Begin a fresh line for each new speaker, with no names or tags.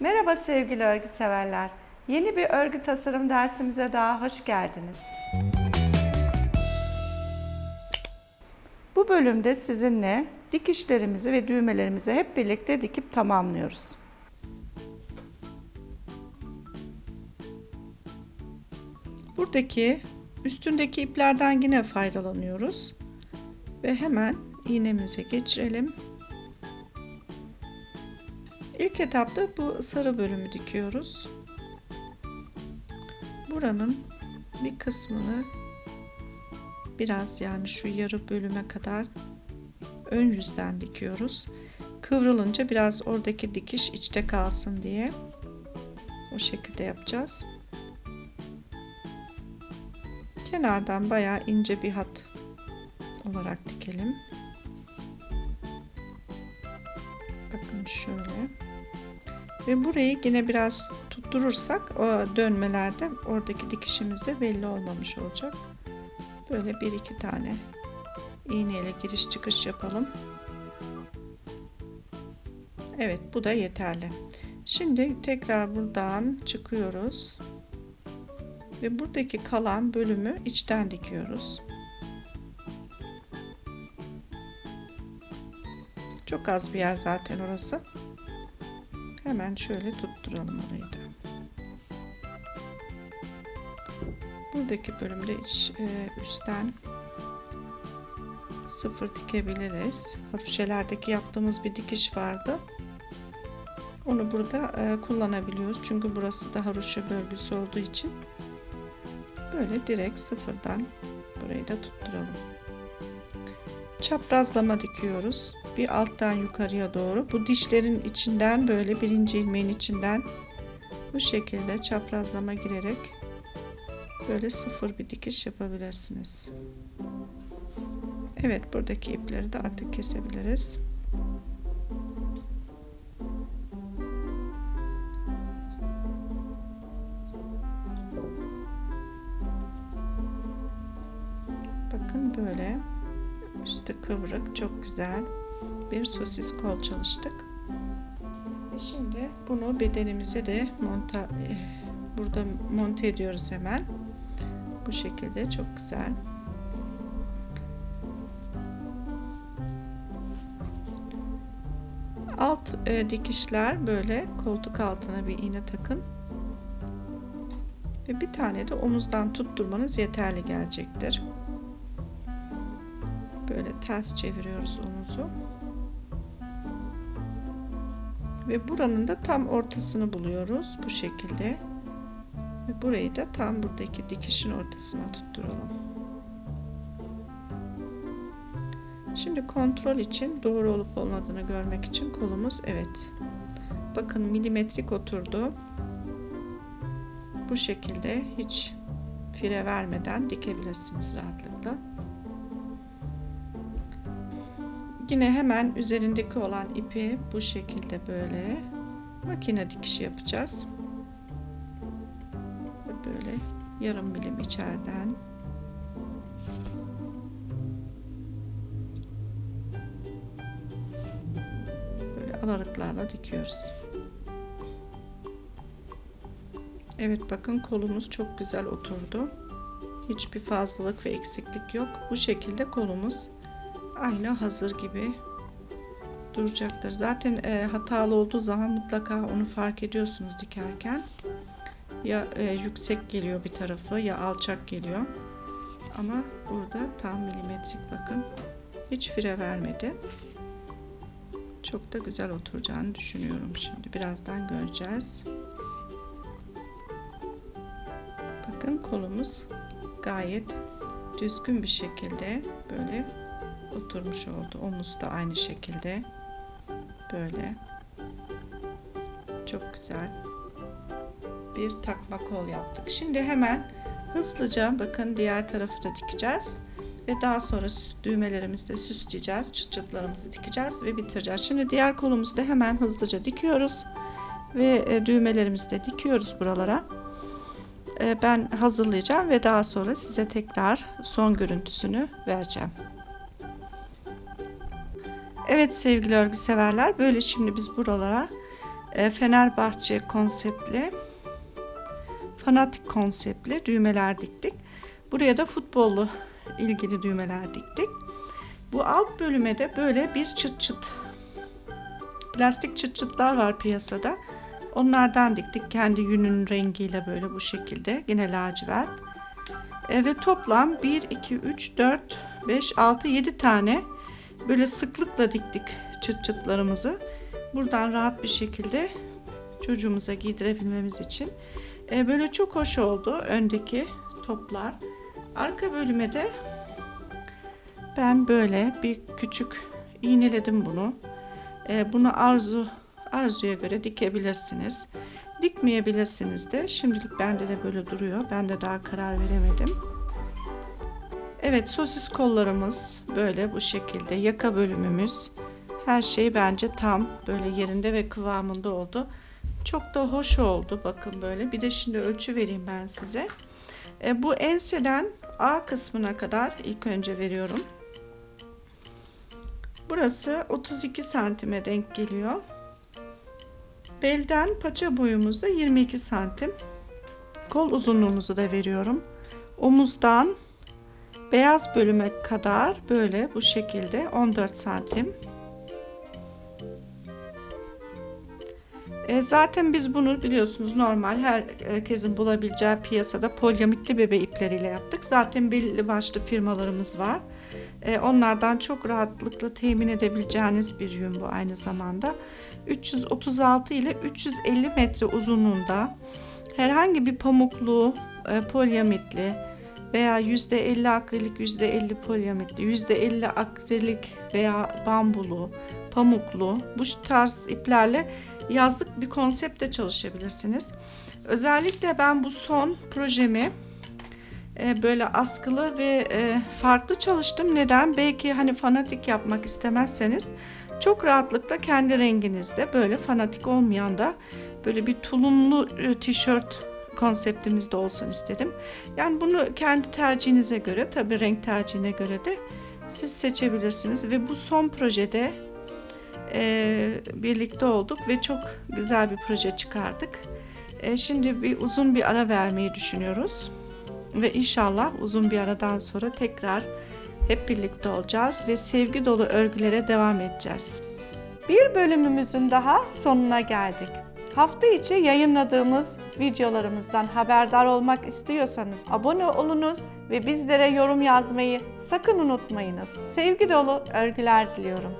Merhaba sevgili örgü severler. Yeni bir örgü tasarım dersimize daha hoş geldiniz. Bu bölümde sizinle dikişlerimizi ve düğmelerimizi hep birlikte dikip tamamlıyoruz. Buradaki üstündeki iplerden yine faydalanıyoruz. Ve hemen iğnemize geçirelim. İlk etapta bu sarı bölümü dikiyoruz. Buranın bir kısmını biraz yani şu yarı bölüme kadar ön yüzden dikiyoruz. Kıvrılınca biraz oradaki dikiş içte kalsın diye o şekilde yapacağız. Kenardan bayağı ince bir hat olarak dikelim. Bakın şöyle. Ve burayı yine biraz tutturursak o dönmelerde oradaki dikişimiz de belli olmamış olacak. Böyle bir iki tane iğneyle giriş çıkış yapalım. Evet bu da yeterli. Şimdi tekrar buradan çıkıyoruz. Ve buradaki kalan bölümü içten dikiyoruz. Çok az bir yer zaten orası. Hemen şöyle tutturalım orayı da. Buradaki bölümde iç, e, üstten sıfır dikebiliriz. Haroşelerdeki yaptığımız bir dikiş vardı. Onu burada e, kullanabiliyoruz. Çünkü burası da haroşa bölgesi olduğu için. Böyle direkt sıfırdan burayı da tutturalım. Çaprazlama dikiyoruz. Bir alttan yukarıya doğru. Bu dişlerin içinden böyle birinci ilmeğin içinden bu şekilde çaprazlama girerek böyle sıfır bir dikiş yapabilirsiniz. Evet buradaki ipleri de artık kesebiliriz. Bakın böyle üstü kıvrık çok güzel bir sosis kol çalıştık. Ve şimdi bunu bedenimize de monta burada monte ediyoruz hemen. Bu şekilde çok güzel. Alt e, dikişler böyle koltuk altına bir iğne takın. Ve bir tane de omuzdan tutturmanız yeterli gelecektir. Böyle ters çeviriyoruz omuzu. Ve buranın da tam ortasını buluyoruz bu şekilde. Ve burayı da tam buradaki dikişin ortasına tutturalım. Şimdi kontrol için doğru olup olmadığını görmek için kolumuz evet. Bakın milimetrik oturdu. Bu şekilde hiç fire vermeden dikebilirsiniz rahatlıkla. Yine hemen üzerindeki olan ipi bu şekilde böyle makine dikişi yapacağız. Böyle yarım milim içeriden böyle aralıklarla dikiyoruz. Evet bakın kolumuz çok güzel oturdu. Hiçbir fazlalık ve eksiklik yok. Bu şekilde kolumuz aynı hazır gibi duracaktır. Zaten e, hatalı olduğu zaman mutlaka onu fark ediyorsunuz dikerken. Ya e, yüksek geliyor bir tarafı ya alçak geliyor. Ama burada tam milimetrik bakın. Hiç fire vermedi. Çok da güzel oturacağını düşünüyorum şimdi. Birazdan göreceğiz. Bakın kolumuz gayet düzgün bir şekilde böyle oturmuş oldu. Omuz da aynı şekilde. Böyle. Çok güzel. Bir takma kol yaptık. Şimdi hemen hızlıca bakın diğer tarafı da dikeceğiz. Ve daha sonra düğmelerimizi de süsleyeceğiz. Çıt çıtlarımızı dikeceğiz ve bitireceğiz. Şimdi diğer kolumuzu da hemen hızlıca dikiyoruz. Ve e, düğmelerimizi de dikiyoruz buralara. E, ben hazırlayacağım ve daha sonra size tekrar son görüntüsünü vereceğim. Evet sevgili örgü severler böyle şimdi biz buralara e, Fenerbahçe konseptli fanatik konseptli düğmeler diktik. Buraya da futbollu ilgili düğmeler diktik. Bu alt bölüme de böyle bir çıt çıt plastik çıt çıtlar var piyasada. Onlardan diktik kendi yünün rengiyle böyle bu şekilde. Yine lacivert. E, ve toplam 1, 2, 3, 4, 5, 6, 7 tane böyle sıklıkla diktik çıt çıtlarımızı. Buradan rahat bir şekilde çocuğumuza giydirebilmemiz için. E, böyle çok hoş oldu öndeki toplar. Arka bölüme de ben böyle bir küçük iğneledim bunu. E, bunu arzu arzuya göre dikebilirsiniz. Dikmeyebilirsiniz de. Şimdilik bende de böyle duruyor. Ben de daha karar veremedim. Evet sosis kollarımız böyle bu şekilde. Yaka bölümümüz. Her şey bence tam böyle yerinde ve kıvamında oldu. Çok da hoş oldu. Bakın böyle. Bir de şimdi ölçü vereyim ben size. E, bu enseden A kısmına kadar ilk önce veriyorum. Burası 32 santime denk geliyor. Belden paça boyumuzda 22 santim. Kol uzunluğumuzu da veriyorum. Omuzdan beyaz bölüme kadar böyle bu şekilde 14 santim. E, zaten biz bunu biliyorsunuz normal herkesin bulabileceği piyasada polyamitli bebe ipleriyle yaptık. Zaten belli başlı firmalarımız var. E, onlardan çok rahatlıkla temin edebileceğiniz bir yün bu aynı zamanda. 336 ile 350 metre uzunluğunda herhangi bir pamuklu, e, polyamitli veya %50 akrilik, %50 polyamitli, %50 akrilik veya bambulu, pamuklu bu tarz iplerle yazlık bir konsepte çalışabilirsiniz. Özellikle ben bu son projemi e, böyle askılı ve e, farklı çalıştım. Neden? Belki hani fanatik yapmak istemezseniz çok rahatlıkla kendi renginizde böyle fanatik olmayan da böyle bir tulumlu e, tişört konseptimizde olsun istedim. Yani bunu kendi tercihinize göre tabi renk tercihine göre de siz seçebilirsiniz ve bu son projede e, birlikte olduk ve çok güzel bir proje çıkardık. E, şimdi bir uzun bir ara vermeyi düşünüyoruz ve inşallah uzun bir aradan sonra tekrar hep birlikte olacağız ve sevgi dolu örgülere devam edeceğiz. Bir bölümümüzün daha sonuna geldik. Hafta içi yayınladığımız videolarımızdan haberdar olmak istiyorsanız abone olunuz ve bizlere yorum yazmayı sakın unutmayınız. Sevgi dolu örgüler diliyorum.